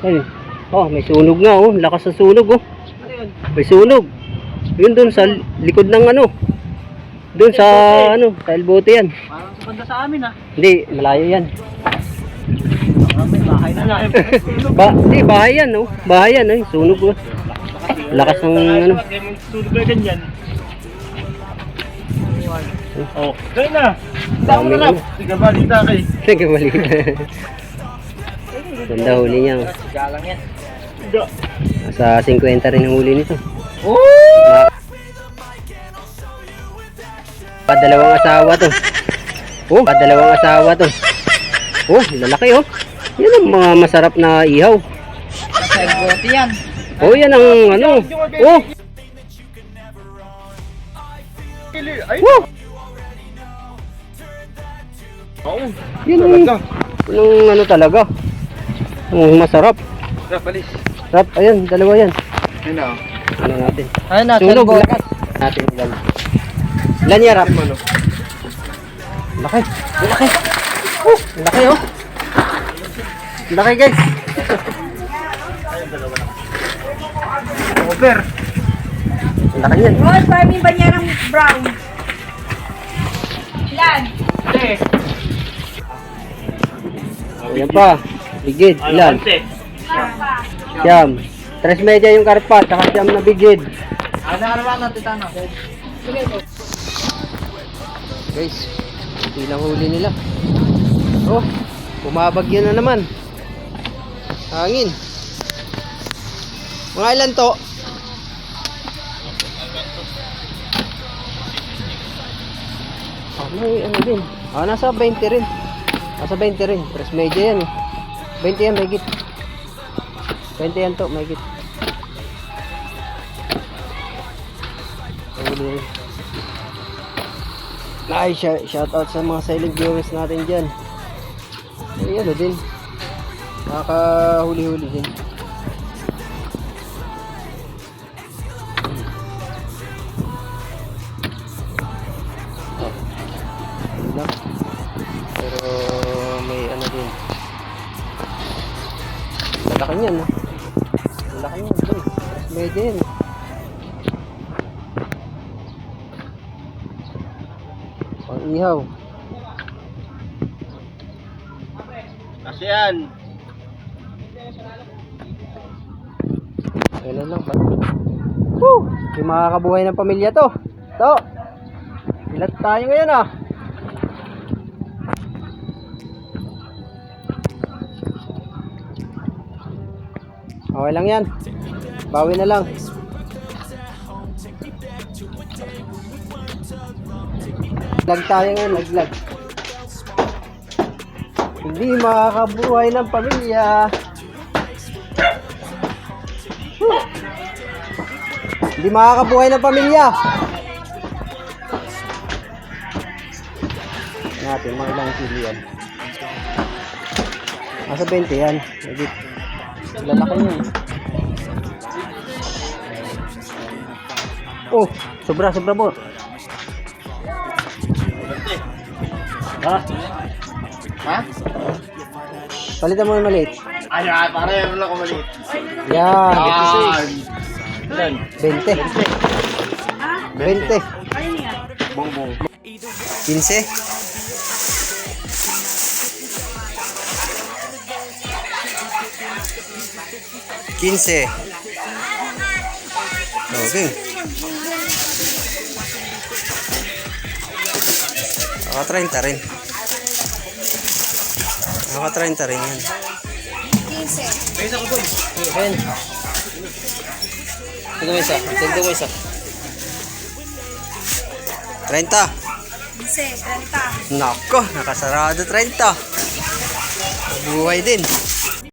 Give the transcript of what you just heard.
Ayun. Oh, may sunog nga oh. Lakas ng sunog oh. Ano yun? May sunog. Yun doon sa likod ng ano. Doon sa ano, sa elbote yan. Parang sa banda sa amin ah. Hindi, malayo yan. Bahay na lang. Ba, hindi, bahay yan oh. Bahay yan eh. Sunog oh. Lakas ng ano. Sunog na ganyan. Oh, ganyan na. Tama Dami na na. Sige ba, dito kay. Sige, mali. Ganda huli niya. oh. Galang yan. Hindi. Sa 50 rin ang huli nito. Oh! Padalawang asawa to. Oh, padalawang asawa to. Oh, lalaki oh. Yan ang mga masarap na ihaw. Sa elbote yan. Oh, yan ang ano. Oh, Ay! Woo! Oo. Yun ang, yung ano talaga. Ang masarap. Rapalis. Sarap, ayan, dalawa yan. Yun na. Ano natin? Ayun na, Sunog, lakas. Natin ilan. Ilan yan, rap? Laki. Laki. Oh, laki oh. Laki guys. Over. Laki yan. Roll farming banyarang brown. Ilan? Eh. Ayan pa. Bigid, ilan? Papa. Siyam. Tres media yung karpa, saka siyam na bigid. Ano ka naman natin tama? Guys, hindi lang huli nila. Oh, bumabagyo na naman. Hangin. Mga ilan to? Ah, may ano din. Ah, nasa 20 rin. Nasa 20 rin. Tres media yan eh. 20 yan, may git. 20 yan to, may git. Ay, sh- shout out sa mga silent viewers natin dyan. Ay, ano din. Nakakahuli-huli din. Oh. Yun lang. Pero Malaki niyan, no? Malaki niyan, boy. Medyo yan. Pang ihaw. Kasi yan. Ganun lang ba? Woo! Yung makakabuhay ng pamilya to. To. Ilat tayo ngayon ah. Okay lang yan. Bawi na lang. Lag tayo ngayon, laglag. Hindi makakabuhay ng pamilya. Hindi makakabuhay ng pamilya. Natin, mga ilang kilo yan. Nasa 20 yan. Legit. Lalaki yun. Oh, sobra, sobra po. Ha? Ha? Palitan mo yung maliit. Ay, ah, para yan lang kumaliit. Yan. Ilan? 20. 20. Ano yan? Bongbong. 15. Quince. Okay. Naka 30 rin. Naka 30 rin yan. 15. May isa ko boy. Ayan. Tignan mo isa. Tignan mo isa. 30. 15. 30. Nako, nakasarado 30. Buhay din.